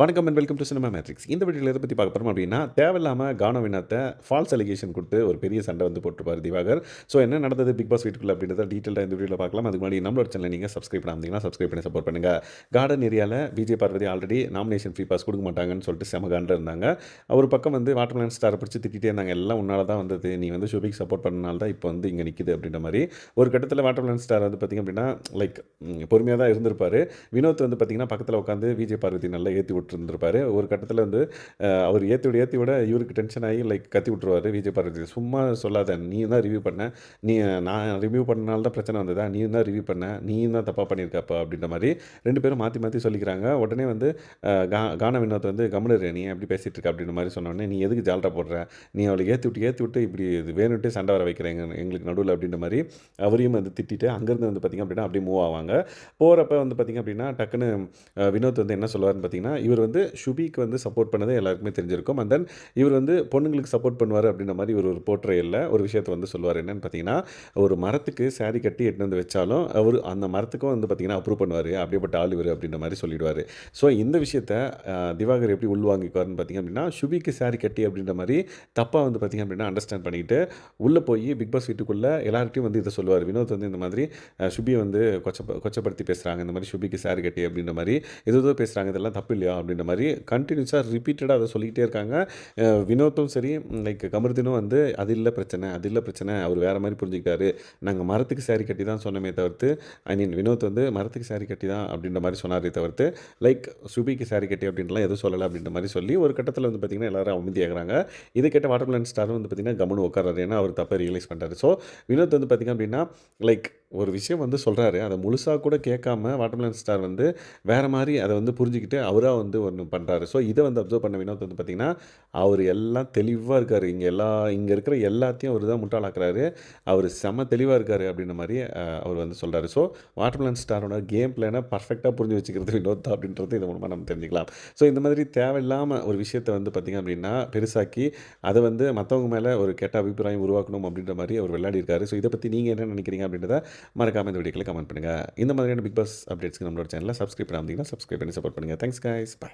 வணக்கம் and welcome to cinema matrix இந்த வீடியோவில் எதை பற்றி பார்க்க போகிறோம் அப்படின்னா தேவையில்லாமல் கான வினத்தை ஃபால்ஸ் அலிகேஷன் கொடுத்து ஒரு பெரிய சண்டை வந்து போட்டுருப்பார் திவாகர். ஸோ என்ன நடந்தது பிக் பாஸ் வீட்டுக்குள்ள அப்படின்றத டீட்டெயிலாக இந்த வீடியோவில் பார்க்கலாம். அதுக்கு முன்னாடி நம்மளோட சேனல் நீங்கள் சப்ஸ்கிரைப் பண்ணாமீங்கன்னா சப்ஸ்கிரைப் பண்ணி சப்போர்ட் பண்ணுங்கள் கார்டன் ஏரியாவில் Vijay Parvathi already nomination free pass கொடுக்க மாட்டாங்கன்னு சொல்லிட்டு செம காண்டில் இருந்தாங்க. ஒரு பக்கம் வந்து வாட்டர்மேன் ஸ்டாரை பிடிச்சி திட்டிகிட்டே இருந்தாங்க. எல்லாம் உன்னால தான் வந்தது. நீ வந்து ஷோபிக் சப்போர்ட் பண்ணனால தான் இப்போ வந்து இங்கே நிற்கிது அப்படின்ற மாதிரி. ஒரு கட்டத்தில் வாட்டர்மேன் ஸ்டார் வந்து பார்த்திங்க அப்படின்னா லைக் பொறுமையாக தான் இருந்திருப்பார். வினோத் வந்து பார்த்திங்கன்னா பக்கத்தில் உட்காந்து விஜய் பார்வதி நல்லா ஏற்றி விட்டுருந்துருப்பாரு ஒரு கட்டத்தில் வந்து அவர் ஏற்றி விட ஏற்றி விட இவருக்கு டென்ஷன் ஆகி லைக் கத்தி விட்ருவாரு விஜய் பார்வதி சும்மா சொல்லாத நீ தான் ரிவ்யூ பண்ண. நீ நான் ரிவ்யூ பண்ணனால தான் பிரச்சனை வந்ததா? நீ தான் ரிவ்யூ பண்ண. நீ தான் தப்பாக பண்ணியிருக்கப்பா. அப்படின்ற மாதிரி ரெண்டு பேரும் மாற்றி மாற்றி சொல்லிக்கிறாங்க. உடனே வந்து கா கான வினோத் வந்து கமலரு நீ எப்படி பேசிகிட்டு இருக்க? அப்படின்ற மாதிரி சொன்னோடனே நீ எதுக்கு ஜால்ரா போடுற? நீ அவளை ஏற்றி விட்டு ஏற்றி விட்டு இப்படி இது வேணுன்ட்டு சண்டை வர வைக்கிறேங்க எங்களுக்கு நடுவில். அப்படின்ற மாதிரி அவரையும் வந்து திட்டிட்டு அங்கேருந்து வந்து பார்த்திங்க அப்படின்னா அப்படியே மூவ் ஆவாங்க. போகிறப்ப வந்து பார்த்திங்க அப்படின்னா டக்குன்னு வினோத் வந்து என்ன சொல்லுவார்னு பார்த்தீங்கன்னா இவர் வந்து ஷுபிக்கு வந்து சப்போர்ட் பண்ணதே எல்லாருக்குமே தெரிஞ்சிருக்கும். அண்ட் தென் இவர் வந்து பொண்ணுங்களுக்கு சப்போர்ட் பண்ணுவார் அப்படின்ற மாதிரி இவர் ஒரு போர்ட்ரையில் ஒரு விஷயத்தை வந்து சொல்லுவார். என்னென்னு பார்த்தீங்கன்னா ஒரு மரத்துக்கு சாரி கட்டி எட்டு வந்து வச்சாலும் அவர் அந்த மரத்துக்கும் வந்து பார்த்தீங்கன்னா அப்ரூவ் பண்ணுவார். அப்படிப்பட்ட ஆள் இவர் அப்படின்ற மாதிரி சொல்லிடுவார். ஸோ இந்த விஷயத்த திவாகர் எப்படி உள்வாங்கிக்குவார்னு பார்த்தீங்க அப்படின்னா ஷுபிக்கு சாரி கட்டி அப்படின்ற மாதிரி தப்பாக வந்து பார்த்தீங்க அப்படின்னா அண்டர்ஸ்டாண்ட் பண்ணிக்கிட்டு உள்ளே போய் பிக் பாஸ் வீட்டுக்குள்ளே எல்லார்ட்டையும் வந்து இதை சொல்லுவார். வினோத் வந்து இந்த மாதிரி ஷுபியை வந்து கொச்ச கொச்சப்படுத்தி பேசுகிறாங்க இந்த மாதிரி ஷுபிக்கு சாரி கட்டி அப்படின்ற மாதிரி ஏதோ பேசுகிறாங்க இதெல்லாம் தப்பு இல்லையா? அப்படின்ற மாதிரி கண்டினியூஸாக ரிப்பீட்டடாக அதை சொல்லிக்கிட்டே இருக்காங்க. வினோத்தும் சரி லைக் கமருதினும் வந்து அது இல்லை பிரச்சனை அது இல்லை பிரச்சனை அவர் வேறு மாதிரி புரிஞ்சுக்கிட்டாரு. நாங்கள் மரத்துக்கு சாரி கட்டி தான் சொன்னமே தவிர்த்து ஐ மீன் வினோத் வந்து மரத்துக்கு சாரி கட்டி தான் அப்படின்ற மாதிரி சொன்னாரே தவிர்த்து லைக் சுபிக்கு சாரி கட்டி அப்படின்லாம் எதுவும் சொல்லலை அப்படின்ற மாதிரி சொல்லி ஒரு கட்டத்தில் வந்து பார்த்திங்கன்னா எல்லாரும் அமைதியாகிறாங்க. இது கேட்ட வாட்டர் பிளான் ஸ்டாரும் வந்து பார்த்திங்கன்னா கமனு உட்காராரு ஏன்னா அவர் தப்பை ரியலைஸ் பண்ணுறாரு ஸோ வினோத் வந்து பார்த்திங்க அப்படின்னா லைக் ஒரு விஷயம் வந்து சொல்கிறாரு அதை முழுசாக கூட கேட்காம வாட்டர்மெலன் ஸ்டார் வந்து வேறு மாதிரி அதை வந்து புரிஞ்சுக்கிட்டு அவராக வந்து ஒன்று பண்ணுறாரு ஸோ இதை வந்து அப்சர்வ் பண்ண வினோத் வந்து பார்த்திங்கன்னா அவர் எல்லாம் தெளிவாக இருக்கார். இங்கே எல்லா இங்கே இருக்கிற எல்லாத்தையும் அவர் தான் முட்டாளாக்குறாரு. அவர் செம தெளிவாக இருக்கார் அப்படின்ற மாதிரி அவர் வந்து சொல்கிறாரு ஸோ வாட்டர்மெலன் ஸ்டாரோட கேம் பிளானை பர்ஃபெக்டாக புரிஞ்சு வச்சுக்கிறது வினோத் தான் அப்படின்றது இது மூலமாக நம்ம தெரிஞ்சுக்கலாம். ஸோ இந்த மாதிரி தேவையில்லாமல் ஒரு விஷயத்தை வந்து பார்த்திங்க அப்படின்னா பெருசாக்கி அதை வந்து மற்றவங்க மேலே ஒரு கெட்ட அபிப்பிராயம் உருவாக்கணும் அப்படின்ற மாதிரி அவர் விளையாடி இருக்காரு ஸோ இதை பற்றி நீங்கள் என்ன நினைக்கிறீங்க அப்படின்றத மறக்காம இந்த வீடியோக்கில் கமெண்ட் பண்ணுங்கள் இந்த மாதிரியான பிக் பாஸ் அப்டேட்ஸ்க்கு நம்மளோட சேனலில் சப்ஸ்கிரைப் பண்ணாமல் சப்ஸ்கிரைப் பண்ணி சப்போர்ட் பண்ணுங்கள் தேங்க்ஸ் guys. பாய்